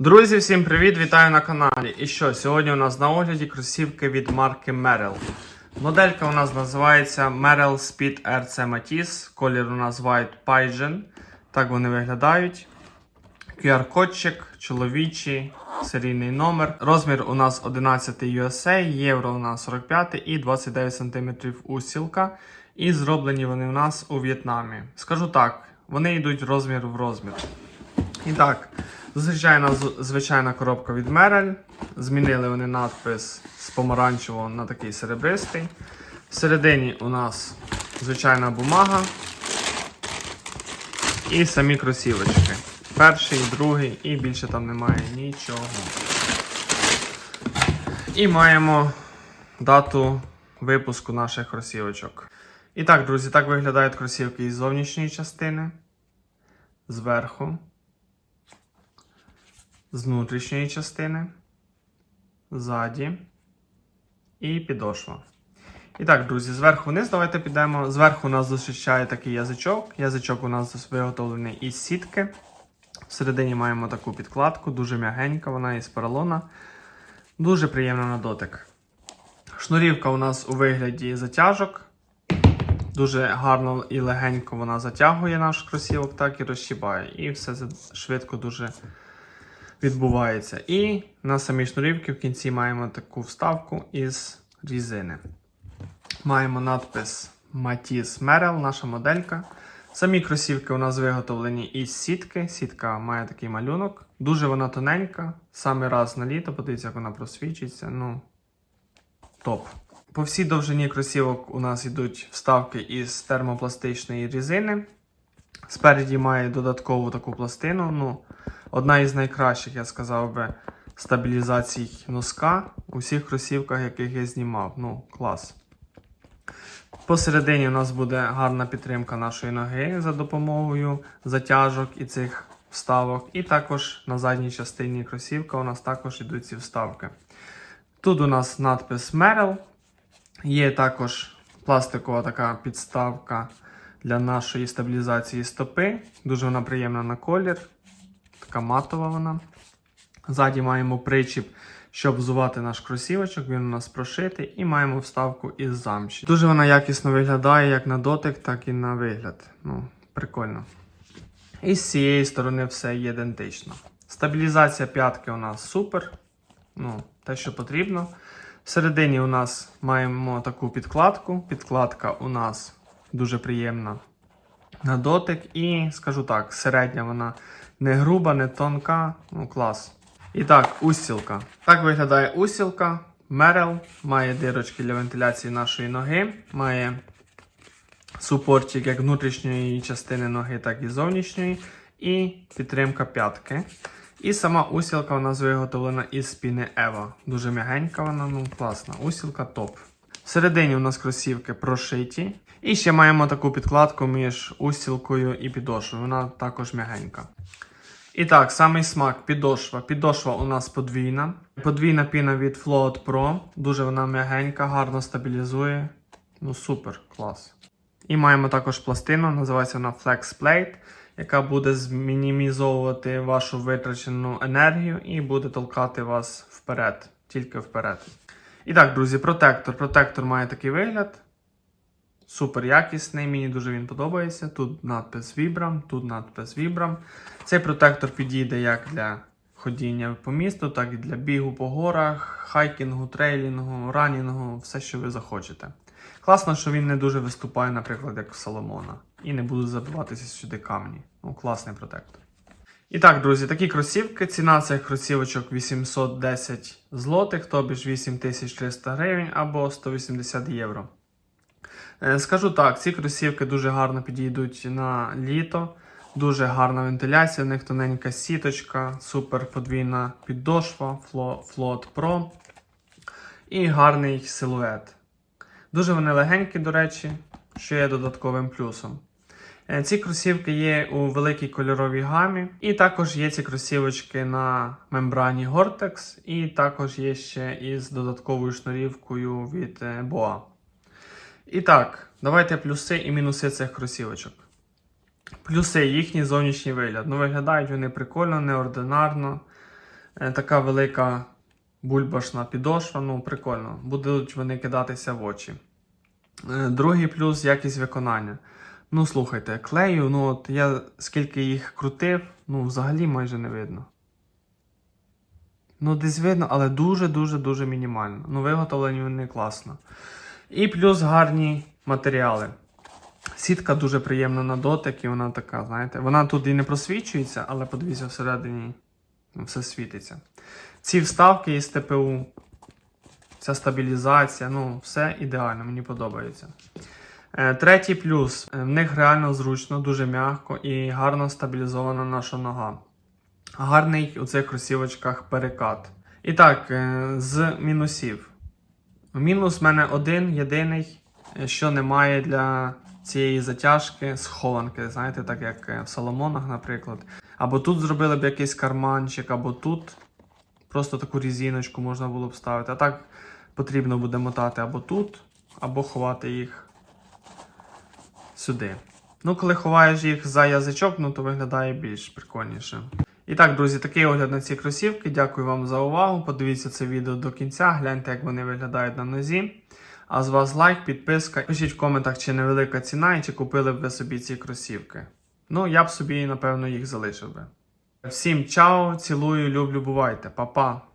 Друзі, всім привіт! Вітаю на каналі. І що, сьогодні у нас на огляді кросівки від марки Merrell. Моделька у нас називається Merrell Speed RC Matisse. Колір у нас White Pigeon. Так вони виглядають. QR-кодчик, чоловічий, серійний номер. Розмір у нас 11 USA, євро у нас 45 і 29 см устілка. І зроблені вони у нас у В'єтнамі. Скажу так, вони йдуть розмір в розмір. І так, звичайна, звичайна коробка від Merrell. Змінили вони надпис з помаранчевого на такий серебристий. Всередині у нас звичайна бумага і самі кросівочки. Перший, другий і більше там немає нічого. І маємо дату випуску наших кросівочок. І так, друзі, так виглядають кросівки із зовнішньої частини, зверху, з внутрішньої частини, ззаді і підошва. І так, друзі, зверху вниз давайте підемо. Зверху у нас зустрічає такий язичок. Язичок у нас виготовлений із сітки. Всередині маємо таку підкладку, дуже м'ягенька, вона із поролона. Дуже приємна на дотик. Шнурівка у нас у вигляді затяжок. Дуже гарно і легенько вона затягує наш кросівок, так і розщібає. І все швидко дуже відбувається. І на самій шнурівці в кінці маємо таку вставку із різини. Маємо надпис Matisse Merrell, наша моделька. Самі кросівки у нас виготовлені із сітки. Сітка має такий малюнок. Дуже вона тоненька. Саме раз на літо, подивіться, як вона просвічується. Ну, топ. По всій довжині кросівок у нас йдуть вставки із термопластичної різини. Спереді має додаткову таку пластину. Ну, одна із найкращих, я сказав би, стабілізацій носка у всіх кросівках, яких я знімав. Ну, клас. Посередині у нас буде гарна підтримка нашої ноги за допомогою затяжок і цих вставок. І також на задній частині кросівка у нас також йдуть ці вставки. Тут у нас надпис Merrell. Є також пластикова така підставка для нашої стабілізації стопи. Дуже вона приємна на колір. Така матова вона. Ззаді маємо причіп, щоб взувати наш кросівочок, він у нас прошитий, і маємо вставку із замші. Дуже вона якісно виглядає як на дотик, так і на вигляд. Ну, прикольно. І з цієї сторони все є ідентично. Стабілізація п'ятки у нас супер. Ну, те, що потрібно. Всередині у нас маємо таку підкладку. Підкладка у нас дуже приємна на дотик. І скажу так, середня вона не груба, не тонка. Ну, клас. І так, устілка. Так виглядає устілка. Мерел має дирочки для вентиляції нашої ноги. Має супортик як внутрішньої частини ноги, так і зовнішньої. І підтримка п'ятки. І сама усілка у нас виготовлена із спіни Ева. Дуже м'ягенька вона, ну класна. Усілка топ. Всередині у нас кросівки прошиті. І ще маємо таку підкладку між устілкою і підошвою. Вона також м'ягенька. І так, самий смак підошва. Підошва у нас подвійна. Подвійна піна від Float Pro. Дуже вона м'ягенька, гарно стабілізує. Ну супер, клас. І маємо також пластину, називається вона Flex Plate, яка буде змінімізовувати вашу витрачену енергію і буде толкати вас вперед, тільки вперед. І так, друзі, протектор. Протектор має такий вигляд. Супер якісний, мені дуже він подобається. Тут надпис Vibram, тут надпис Vibram. Цей протектор підійде як для ходіння по місту, так і для бігу по горах, хайкінгу, трейлінгу, ранінгу, все, що ви захочете. Класно, що він не дуже виступає, наприклад, як в Соломона. І не будуть забиватися сюди камні. Ну, класний протектор. І так, друзі, такі кросівки. Ціна цих кросівочок 810 злотих, тобі ж 8300 гривень або 180 євро. Е, Скажу так, ці кросівки дуже гарно підійдуть на літо. Дуже гарна вентиляція, в них тоненька сіточка, супер подвійна підошва, Float Pro і гарний силует. Дуже вони легенькі, до речі, що є додатковим плюсом. Е, Ці кросівки є у великій кольоровій гамі, і також є ці кросівочки на мембрані Gore-Tex, і також є ще із додатковою шнурівкою від е, Boa. І так, давайте плюси і мінуси цих кросівочок. Плюси їхній зовнішній вигляд. Ну, виглядають вони прикольно, неординарно. Е, Така велика бульбашна підошва, ну прикольно. Будуть вони кидатися в очі. Другий плюс якість виконання. Ну, слухайте, клею, ну от я скільки їх крутив, ну взагалі майже не видно. Ну, десь видно, але дуже-дуже дуже мінімально. Ну, виготовлені вони класно. І плюс гарні матеріали. Сітка дуже приємна на дотик, і вона така, знаєте, вона тут і не просвічується, але подивіться, всередині все світиться. Ці вставки із ТПУ, ця стабілізація, ну, все ідеально, мені подобається. Е, Третій плюс. Е, В них реально зручно, дуже м'яко і гарно стабілізована наша нога. Гарний у цих кросівочках перекат. І так, е, з мінусів. Мінус в мене один, єдиний, що немає для цієї затяжки схованки, знаєте, так як в Соломонах, наприклад. Або тут зробили б якийсь карманчик, або тут просто таку різіночку можна було б ставити. А так потрібно буде мотати або тут, або ховати їх сюди. Ну, коли ховаєш їх за язичок, ну то виглядає більш прикольніше. І так, друзі, такий огляд на ці кросівки. Дякую вам за увагу. Подивіться це відео до кінця, гляньте, як вони виглядають на нозі. А з вас лайк, підписка. Пишіть в коментах, чи невелика ціна і чи купили б ви собі ці кросівки. Ну, я б собі, напевно, їх залишив би. Всім чао, цілую, люблю, бувайте, Па-па!